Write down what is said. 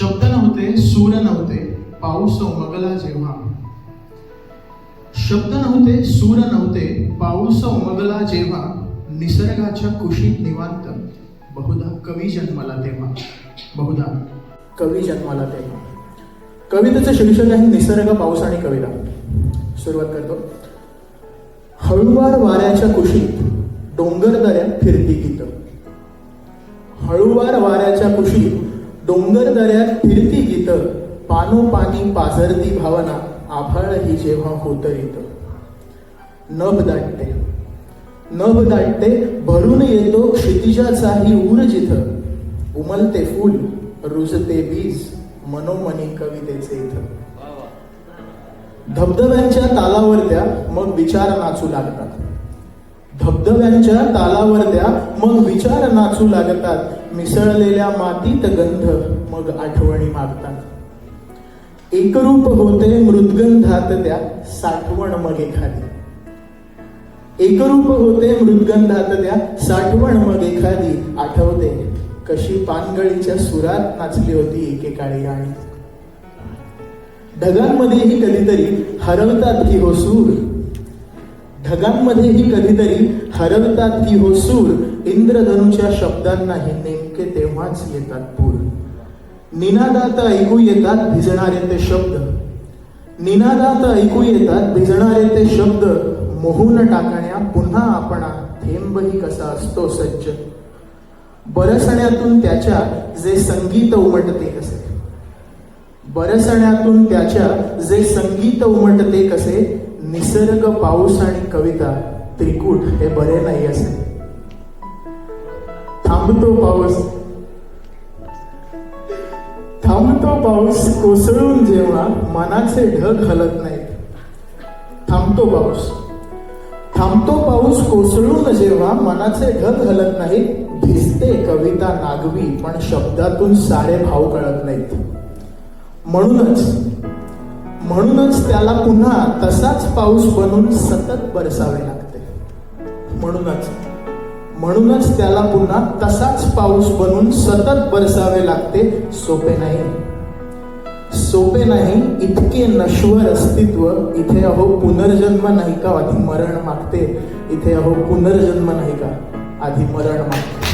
शब्द नव्हते सूर नव्हते पाऊस उमगला जेव्हा. शब्द नव्हते सूर नव्हते पाऊस उमगला जेव्हा. निसर्गाच्या कुशीत निवांत. बहुधा कवी जन्माला तेव्हा. बहुधा कवी जन्माला तेव्हा. कवितेचं शीर्षक आहे निसर्ग पाऊस आणि कविता. सुरुवात करतो. हळुवार वाऱ्याच्या कुशीत डोंगर दऱ्यात फिरती गीत. हळुवार वाऱ्याच्या कुशीत डोंगर दऱ्यात फिरती गीत पानोपानी पाझरती भावना आभाळ ही जेव्हा होतरीत नभ दाटते. नभ दाटते भरून येतो क्षितिजाचाही ऊर जिथं. उमलते फूल रुजते बीज मनोमनी कवितेचे इथं. धबधब्यांच्या तालावरत्या मग विचार नाचू लागतात. धबधब्यांच्या तालावर त्या मग विचार नाचू लागतात. मिसळलेल्या मातीत गंध मग आठवणी मागतात. एकरूप होते मृदगंधात त्या साठवण मग एखादी एकरूप होते मृदगंधात त्या साठवण मग एखादी आठवते कशी पानगळीच्या सुरात नाचली होती एकेकाळी आणि ढगांमध्येही कधीतरी हरवतात की हो सूर. ढगांमध्येही कधीतरी हरवतात की हो सूर. इंद्रधनुच्या शब्दांनाही नेमके तेव्हाच येतात पूर. निनादात ऐकू येतात भिजणारे ते शब्द. निनादात ऐकू येतात भिजणारे ते शब्द. मोहून टाकण्या पुन्हा आपणा थेंबही कसा असतो सज्ज. बरसण्यातून त्याच्या जे संगीत उमटते कसे. बरसण्यातून त्याच्या जे संगीत उमटते कसे निसर्ग पाऊस आणि कविता त्रिकूट हे बरे नाही असे. थांबतो पाऊस. थांबतो पाऊस कोसळून जेव्हा मनाचे ढग हलत नाहीत. थांबतो पाऊस. थांबतो पाऊस कोसळून जेव्हा मनाचे ढग हलत नाही भिजते कविता नागवी पण शब्दातून सारे भाव कळत नाहीत. म्हणूनच म्हणूनच त्याला पुन्हा तसाच पाऊस बनून सतत बरसावे लागते. म्हणूनच म्हणूनच त्याला पुन्हा तसाच पाऊस बनून सतत बरसावे लागते सोपे नाही. सोपे नाही इतके नश्वर अस्तित्व इथे अहो पुनर्जन्म नाही का? आधी मरण मागते इथे अहो पुनर्जन्म नाही का? आधी मरण मागते.